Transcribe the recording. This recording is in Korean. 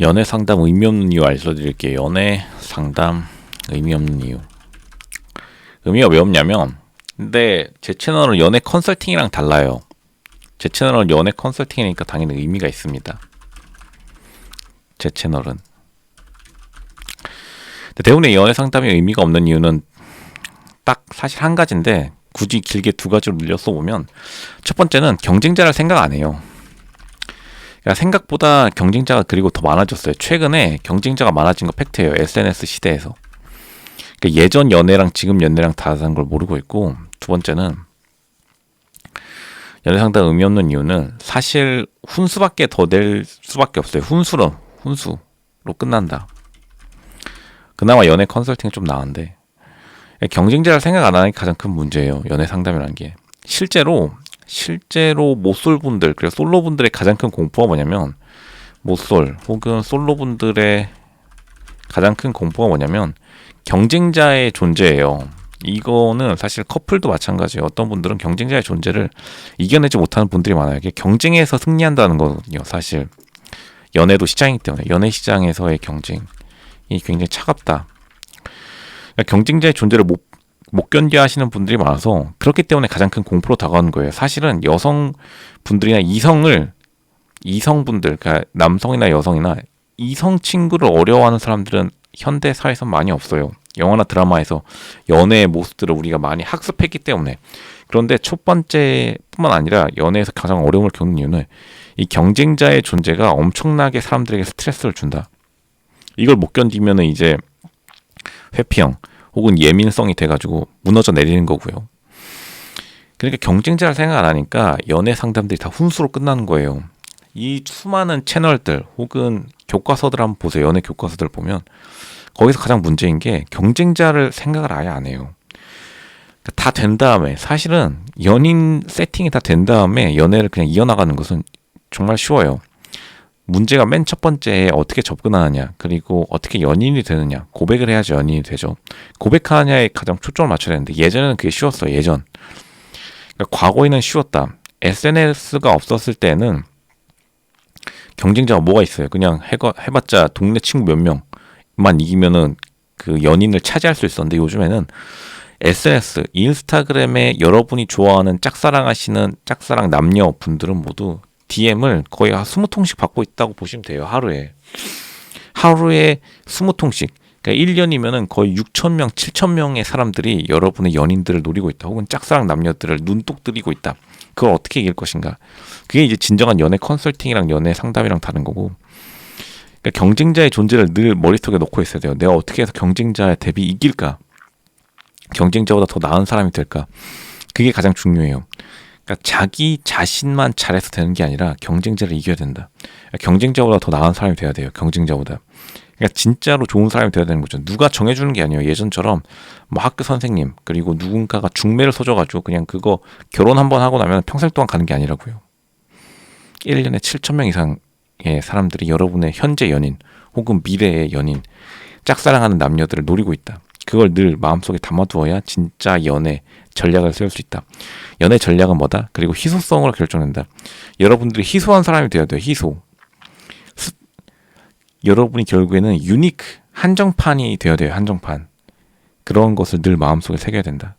연애 상담 의미 없는 이유 알려드릴게요. 연애 상담 의미 없는 이유. 의미가 왜 없냐면, 근데 제 채널은 연애 컨설팅이랑 달라요. 제 채널은 연애 컨설팅이니까 당연히 의미가 있습니다. 제 채널은. 근데 대부분의 연애 상담이 의미가 없는 이유는 딱 사실 한 가지인데 굳이 길게 두 가지로 늘려서 보면 첫 번째는 경쟁자를 생각 안 해요. 그러니까 생각보다 경쟁자가 그리고 더 많아졌어요. 최근에 경쟁자가 많아진 거 팩트예요. SNS 시대에서. 그러니까 예전 연애랑 지금 연애랑 다른 걸 모르고 있고 두 번째는 연애 상담 의미 없는 이유는 사실 훈수밖에 더 될 수밖에 없어요. 훈수로 훈수로 끝난다. 그나마 연애 컨설팅은 좀 나은데 경쟁자를 생각 안 하는 게 가장 큰 문제예요. 연애 상담이라는 게 실제로 실제로 모쏠 분들 그리고 솔로 분들의 가장 큰 공포가 뭐냐면 모쏠 혹은 솔로 분들의 가장 큰 공포가 뭐냐면 경쟁자의 존재예요. 이거는 사실 커플도 마찬가지예요. 어떤 분들은 경쟁자의 존재를 이겨내지 못하는 분들이 많아요. 이게 경쟁에서 승리한다는 거거든요. 사실 연애도 시장이기 때문에 연애 시장에서의 경쟁이 굉장히 차갑다. 그러니까 경쟁자의 존재를 못, 못 견뎌 하시는 분들이 많아서 그렇기 때문에 가장 큰 공포로 다가오는 거예요. 사실은 여성 분들이나 이성을 이성분들, 그러니까 남성이나 여성이나 이성 친구를 어려워하는 사람들은 현대 사회에서 많이 없어요. 영화나 드라마에서 연애의 모습들을 우리가 많이 학습했기 때문에 그런데 첫 번째뿐만 아니라 연애에서 가장 어려움을 겪는 이유는 이 경쟁자의 존재가 엄청나게 사람들에게 스트레스를 준다. 이걸 못 견디면은 이제 회피형 혹은 예민성이 돼가지고 무너져 내리는 거고요. 그러니까 경쟁자를 생각 안 하니까 연애 상담들이 다 훈수로 끝나는 거예요. 이 수많은 채널들 혹은 교과서들 한번 보세요. 연애 교과서들 보면 거기서 가장 문제인 게 경쟁자를 생각을 아예 안 해요. 다 된 다음에 사실은 연인 세팅이 다 된 다음에 연애를 그냥 이어나가는 것은 정말 쉬워요. 문제가 맨 첫 번째에 어떻게 접근하느냐 그리고 어떻게 연인이 되느냐 고백을 해야지 연인이 되죠. 고백하느냐에 가장 초점을 맞춰야 되는데 예전에는 그게 쉬웠어요. 예전 그러니까 과거에는 쉬웠다. SNS가 없었을 때는 경쟁자가 뭐가 있어요. 그냥 해가, 해봤자 동네 친구 몇 명만 이기면은 그 연인을 차지할 수 있었는데 요즘에는 SNS, 인스타그램에 여러분이 좋아하는 짝사랑하시는 짝사랑 남녀 분들은 모두 DM을 거의 한 20통씩 받고 있다고 보시면 돼요. 하루에. 하루에 20통씩. 그러니까 1년이면은 거의 6천 명, 7천 명의 사람들이 여러분의 연인들을 노리고 있다. 혹은 짝사랑 남녀들을 눈독 들이고 있다. 그걸 어떻게 이길 것인가? 그게 이제 진정한 연애 컨설팅이랑 연애 상담이랑 다른 거고. 그러니까 경쟁자의 존재를 늘 머릿속에 놓고 있어야 돼요. 내가 어떻게 해서 경쟁자의 대비 이길까? 경쟁자보다 더 나은 사람이 될까? 그게 가장 중요해요. 그러니까 자기 자신만 잘해서 되는 게 아니라 경쟁자를 이겨야 된다. 그러니까 경쟁자보다 더 나은 사람이 돼야 돼요. 경쟁자보다. 그러니까 진짜로 좋은 사람이 돼야 되는 거죠. 누가 정해주는 게 아니에요. 예전처럼 뭐 학교 선생님 그리고 누군가가 중매를 서줘가지고 그냥 그거 결혼 한 번 하고 나면 평생 동안 가는 게 아니라고요. 1년에 7천 명 이상의 사람들이 여러분의 현재 연인 혹은 미래의 연인 짝사랑하는 남녀들을 노리고 있다. 그걸 늘 마음속에 담아두어야 진짜 연애 전략을 세울 수 있다. 연애 전략은 뭐다? 그리고 희소성으로 결정된다. 여러분들이 희소한 사람이 되어야 돼요. 희소. 스- 여러분이 결국에는 유니크 한정판이 되어야 돼요. 한정판. 그런 것을 늘 마음속에 새겨야 된다.